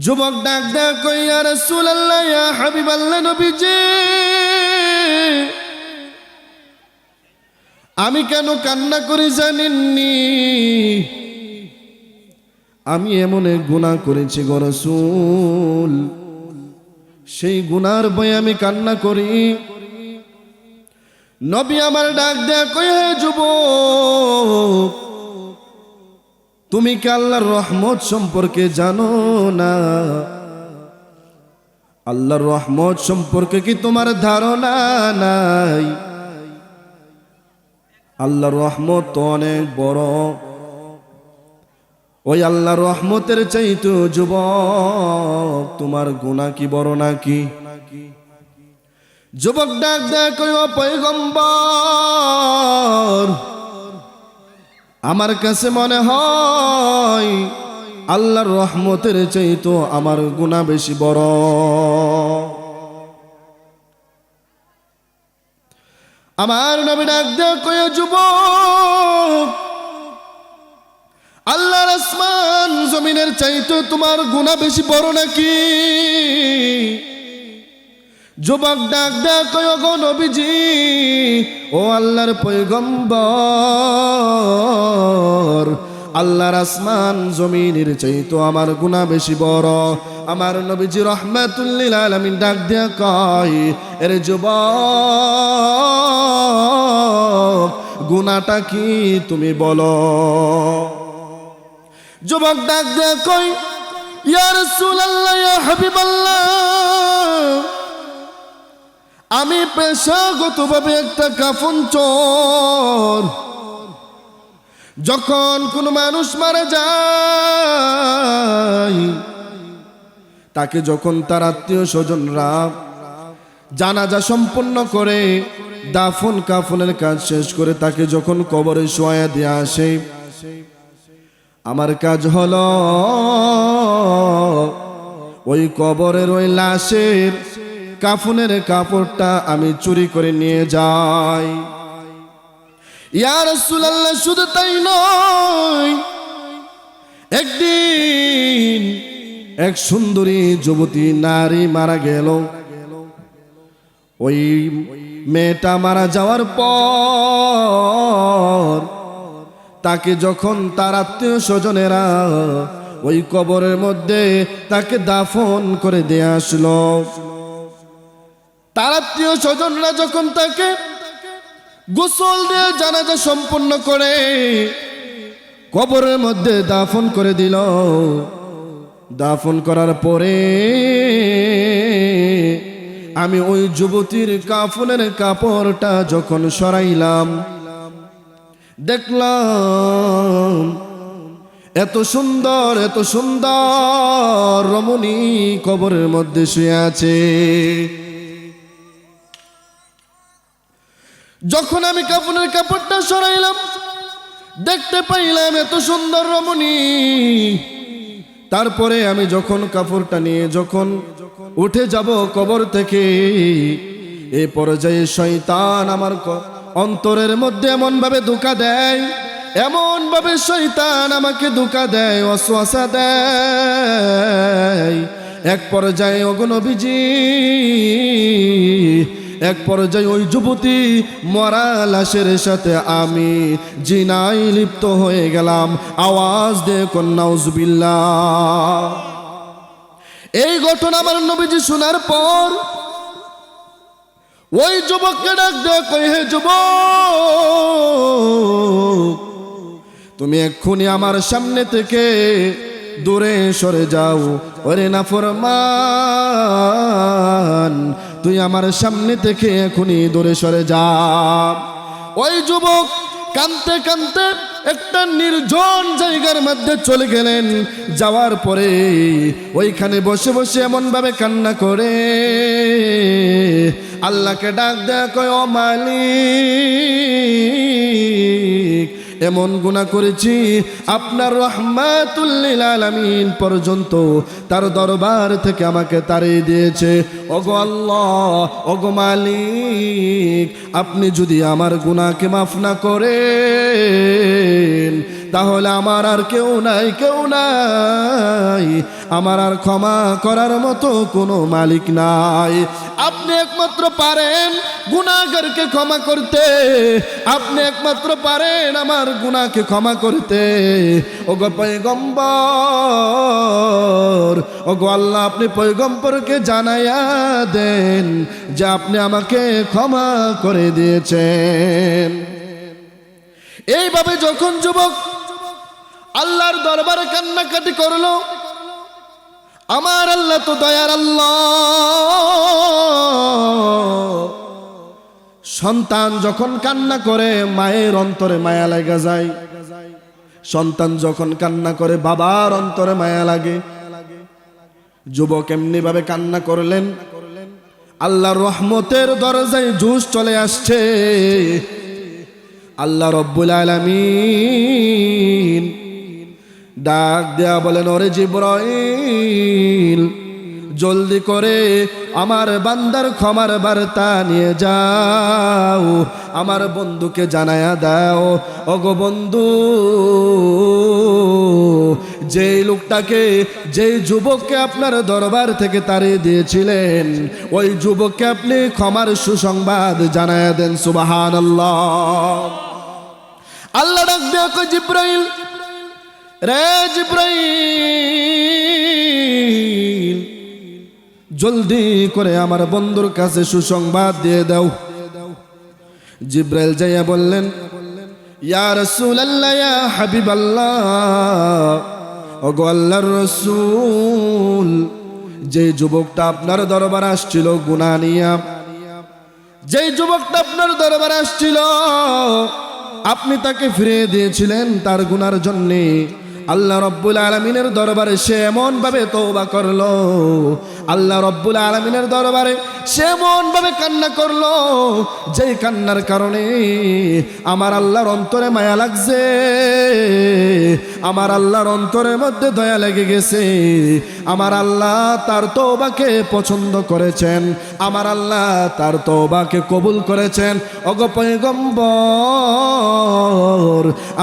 যুবক ডাক ডাক কইয়া রসুল হাবিব আল্লাহ নবীজি। আমি কেন কান্না করি জানেননি? আমি এমন এক গুণা করেছি গো রসুল। সেই গুনার বই আমি কান্না করি। নবী আমার ডাক দেয়া হে যুবক তুমি কি আল্লাহর রহমত সম্পর্কে জানো না? আল্লাহর রহমত সম্পর্কে কি তোমার ধারণা নাই? আল্লাহর রহমত অনেক বড়। ওই আল্লাহর রহমতের চাইতো যুবক, তোমার গুণা কি বড় নাকি? যুবক ডাক দেখ পৈগম্বর আমার কাছে মনে হয় আল্লাহর রহমতের চাইতো আমার গুণা বেশি বড়। আমার নবী ডাক দেখ যুবক, আল্লাহর আসমান জমিনের চাইতো তোমার গুণা বেশি বড় নাকি? যুবক ডাক ডাক নবীজি, ও আল্লাহর পৈগম্বর আল্লাহর আসমান জমিনের চাইতো আমার গুণা বেশি বড়। আমার নবীজি রহমাতুল্লিল আলামিন ডাক দিয়া কয়, এর যুবক গুণাটা কি তুমি বলো? যুবক ডাক দিয়া কই ইয়া রাসূলুল্লাহ, ইয়া হাবিবাল্লাহ আমি পেশাগতভাবে একটা কাফন চোর। যখন কোনো মানুষ মারা যায়, তাকে যখন তার আত্মীয় স্বজনরা জানাজা সম্পন্ন করে, দাফন কাফনের কাজ শেষ করে তাকে যখন কবরে শোয়া দিয়ে আসে, আমার কাজ হলো ওই কবরের ওই লাশের কাফনের কাপড়টা আমি চুরি করে নিয়ে যাই। ইয়া রাসূলুল্লাহ, শুধু তাই নয়, একদিন এক সুন্দরী যুবতী নারী মারা গেল। ওই মেয়েটা মারা যাওয়ার পর তাকে যখন তার আত্মীয় স্বজনেরা ওই কবরের মধ্যে তাকে দাফন করে দিয়ে আসলো। তার আত্মীয় স্বজনরা যখন তাকে গোসল দিয়ে জানাজা সম্পন্ন করে, কবরের মধ্যে দাফন করে দিল। দাফন করার পরে আমি ওই যুবতীর কাফনের কাপড়টা যখন সরাইলাম, দেখলাম এত সুন্দর এত সুন্দর রমণী কবরের মধ্যে শুয়ে আছে। যখন আমি কাপড়ের কাপড়টা সরাইলাম, দেখতে পাইলাম এত সুন্দর রমণী। তারপরে আমি যখন কাপড়টা নিয়ে যখন উঠে যাব কবর থেকে, এ পর্যায়ে শয়তান আমার অন্তরের মধ্যে এমন ভাবে ধোকা দেয় এমন ভাবে শয়তান আমাকে ধোকা দেয়, অশ্বাসা দেয়। এক পর্যায়ে অগনবীজি এক পর্যায়ে ওই যুবতী মরা লাশের সাথে আমি জিনাই লিপ্ত হয়ে গেলাম। আওয়াজ দে কন্যাউজবিল্লা এই ঘটনা আমার নবীজি শোনার পর ওই যুবককে ডাক দে কই হে যুবক, তুমি এক্ষুনি আমার সামনে থেকে দূরে সরে যাও। ওরে না ফরমান তুই আমার সামনে থেকে এখনই দূরে সরে যা। ওই যুবক কানতে কানতে একটা নির্জন জায়গার মধ্যে চলে গেলেন। যাওয়ার পরে ওইখানে বসে বসে এমন ভাবে কান্না করে। আল্লাহকে ডাক দেয়া কয়, ও মালিক এমন গুণা করেছি, আপনার রহমাতুল্লিল আলামিন পর্যন্ত তার দরবার থেকে আমাকে তাড়িয়ে দিয়েছে। ওগো আল্লাহ, ওগো মালিক, আপনি যদি আমার গুণাকে মাফ না করেন, তাহলে আমার আর কেউ নাই কেউ নাই। আমার আর ক্ষমা করার মতো কোনো মালিক নাই। আপনি একমাত্র পারেন গুণাগারকে ক্ষমা করতে। আপনি একমাত্র পারেন আমার গুণাকে ক্ষমা করতে। ও গো পয়গম্বর ও গো আল্লাহ আপনি পয়গম্বরকে জানাইয়া দেন যে আপনি আমাকে ক্ষমা করে দিয়েছেন। এইভাবে যখন যুবক আল্লাহর দরবারে কান্নাকাটি করল আমার আল্লাহ তো দয়ার আল্লাহ। সন্তান যখন কান্না করে, মায়ের অন্তরে মায়া লাগা যায়। সন্তান যখন কান্না করে, বাবার অন্তরে মায়া লাগে। যুবক এমনি ভাবে কান্না করলেন। আল্লাহ রহমতের দরজায় জুস চলে আসছে। আল্লাহ রব্বুল আলামিন ডাক দেয়া বলেন, ওরে জিব্রাইল, জলদি করে আমার বান্দার ক্ষমার বার্তা নিয়ে যাও, আমার বন্ধুকে জানায়া দাও। ওগো বন্ধু যে লোকটাকে যে যুবককে আপনার দরবার থেকে তাড়িয়ে দিয়েছিলেন, ওই যুবককে আপনি ক্ষমার সুসংবাদ জানায়া দেন সুবাহান আল্লাহ আল্লাহ ডাক কয়, জিব্রাইল রে জিব্রাইল, জলদি করে আমার বন্ধুর কাছে সুসংবাদ দিয়ে দাও। জিব্রাইল যাইয়া বললেন, ইয়া রাসূলুল্লাহ, ইয়া হাবিবাল্লাহ, ওগো আল্লাহর রাসূল, যে যুবকটা আপনার দরবার আসছিল, গুনাহ নিয়া যেই যুবকটা আপনার দরবার আসছিল, আপনি তাকে ফিরিয়ে দিয়েছিলেন তার গুনার জন্যে। আল্লাহ রব্বুল আলমিনের দরবারে সে এমন ভাবে তৌবা করল আল্লাহ রব্বুল আলমিনের দরবারে সে এমন ভাবে কান্না করল। যেই কান্নার কারণে আমার আল্লাহর অন্তরে মায়া লাগছে, আমার আল্লাহর অন্তরের মধ্যে দয়া লেগে গেছে। আমার আল্লাহ তার তৌবাকে পছন্দ করেছেন, আমার আল্লাহ তার তৌবাকে কবুল করেছেন। অগপয়গম্বর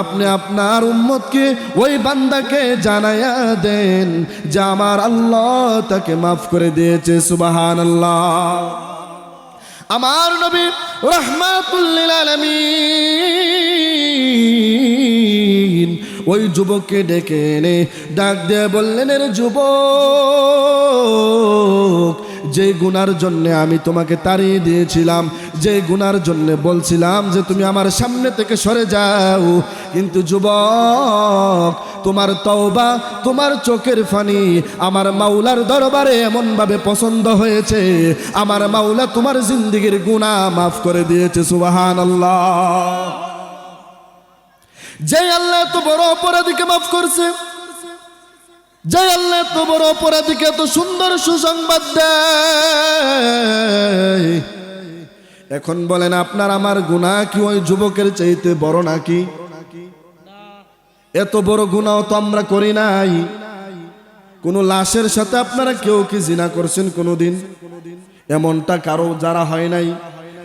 আপনি আপনার উম্মতকে ওই বান্দাকে জানাইয়া দেন যে আমার আল্লাহ তাকে মাফ করে দিয়েছে সুবাহান আমার নবী রহমাতুল্লিল আলমিন ওই যুবককে ডেকে এনে ডাক দিয়ে বললেন, এর যুবক যে গুনার জন্য আমি তোমাকে তাড়িয়ে দিয়েছিলাম, যে গুনার জন্য বলছিলাম যে তুমি আমার সামনে থেকে সরে যাও। কিন্তু যুবক, তোমার তওবা, তোমার চোখের ফানি আমার মাওলার দরবারে এমনভাবে পছন্দ হয়েছে। আমার মাওলা তোমার জিন্দিগির গুনাহ মাফ করে দিয়েছে সুবাহান আল্লাহ যে আল্লাহ এত বড় অপরাধীকে মাফ করছে যে আল্লাহ এত বড় অপরাধীকে এত সুন্দর সুসংবাদ দেয়? এখন বলেন, আপনার আমার গুনাহ কি ওই যুবকের চাইতে বড় নাকি? এত বড় গুনাহ তো আমরা করি নাই। কোন লাশের সাথে আপনারা কেউ কি জিনা করছেন কোনোদিন? এমনটা কারও যারা হয় নাই।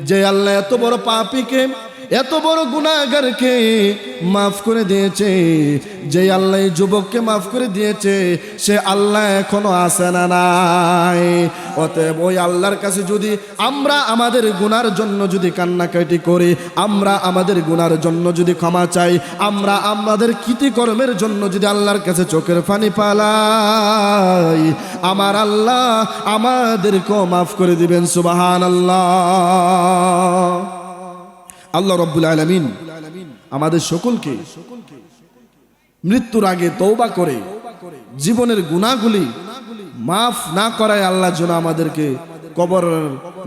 যে আল্লাহ এত বড় পাপিকে এত বড় গুণাগারকে মাফ করে দিয়েছে, যে আল্লাহ যুবককে মাফ করে দিয়েছে, সে আল্লাহ এখনও আসে না নাই। অতএব ওই আল্লাহর কাছে যদি আমরা আমাদের গুনার জন্য যদি কান্নাকাটি করি, আমরা আমাদের গুনার জন্য যদি ক্ষমা চাই, আমরা আমাদের কৃতিকর্মের জন্য যদি আল্লাহর কাছে চোখের পানি পালাই, আমার আল্লাহ আমাদেরকেও মাফ করে দিবেন সুবাহান আল্লাহ আল্লাহ রব্বুল আলমিন আমাদের সকলকে মৃত্যুর আগে তৌবা করে জীবনের গুণাগুলি মাফ না করায় আল্লাহ যেন আমাদেরকে কবর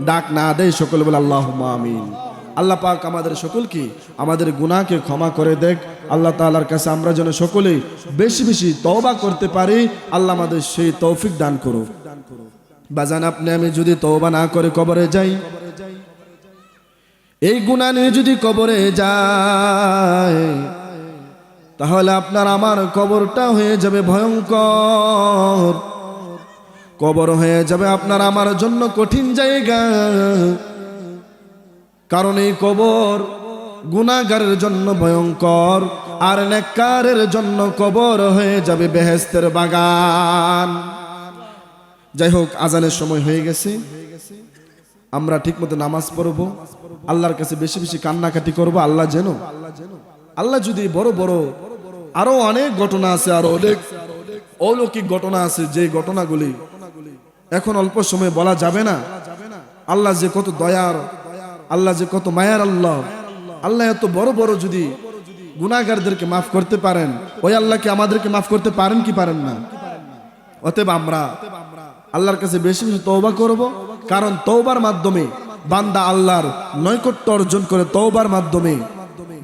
ডাক না দেয় সকল বলে আল্লাহ আমিন। আল্লাহ পাক আমাদের সকলকে আমাদের গুণাকে ক্ষমা করে দেখ। আল্লাহ তালার কাছে আমরা যেন সকলে বেশি বেশি তওবা করতে পারি, আল্লাহ আমাদের সেই তৌফিক দান করুক। বাজান আপনি, আমি যদি তওবা না করে কবরে যাই এই গুণা নিয়ে যদি কবরে যায়, তাহলে আপনার আমার কবরটা হয়ে যাবে ভয়ঙ্কর। কবর হয়ে যাবে আপনার আমার জন্য কঠিন জায়গা। কারণ এই কবর গুনাগারের জন্য ভয়ঙ্কর, আর নেককারের জন্য কবর হয়ে যাবে বেহেস্তের বাগান। যাই হোক, আজানের সময় হয়ে গেছে। আমরা ঠিকমতো নামাজ পড়ব। আল্লাহর কাছে বেশি বেশি কান্নাকাটি করব, আল্লাহ যেন। আল্লাহ যদি বড় বড় আরও অনেক ঘটনা আছে, আরও অনেক অলৌকিক ঘটনা আছে, যে ঘটনাগুলি এখন অল্প সময় বলা যাবে না। আল্লাহ যে কত দয়ার, আল্লাহ যে কত মায়ার আল্লাহ। আল্লাহ এত বড় বড় যদি গুনাগারদেরকে মাফ করতে পারেন, ওই আল্লাহকে আমাদেরকে মাফ করতে পারেন কি পারেন না? অতএব আমরা আল্লাহর কাছে বেশি বেশি তৌবা করব, কারণ তৌবার মাধ্যমে বান্দা আল্লাহর নৈকট্য অর্জন করে তৌবার মাধ্যমে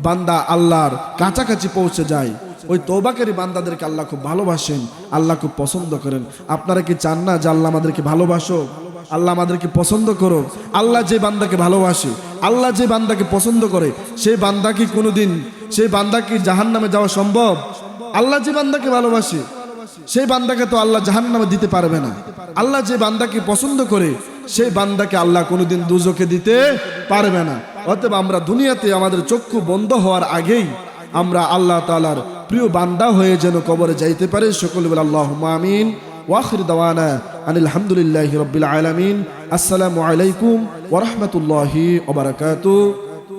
বান্দা আল্লাহর কাছাকাছি পৌঁছে যায়। ওই তৌবাকারী বান্দাদেরকে আল্লাহ খুব ভালোবাসেন, আল্লাহ খুব পছন্দ করেন। আপনারা কি চান না যে আল্লাহ আমাদেরকে ভালোবাসো? আল্লাহ আমাদেরকে পছন্দ করো আল্লাহ যে বান্দাকে ভালোবাসে, আল্লাহ যে বান্দাকে পছন্দ করে সেই বান্দা কি কোনোদিন সেই বান্দা কি জাহান নামে যাওয়া সম্ভব? আল্লাহ যে বান্দাকে ভালোবাসে সেই বান্দাকে তো আল্লাহ জাহান নামে দিতে পারবে না। আল্লাহ যে বান্দাকে পছন্দ করে সেই বান্দাকে আল্লাহ কোনোদিন দুজোকে দিতে পারবে না। অতএব আমরা দুনিয়াতে আমাদের চক্ষু বন্ধ হওয়ার আগেই আমরা আল্লাহ তালার প্রিয় বান্দা হয়ে যেন কবরে যাইতে পারে। সকল বলে আল্লাহ মামিন ওয়াখির দাওয়ানা আনিল হামদুলিল্লাহ রবিল আলমিন। আসসালামু আলাইকুম ওরহমতুল্লাহি ওবরাকাতু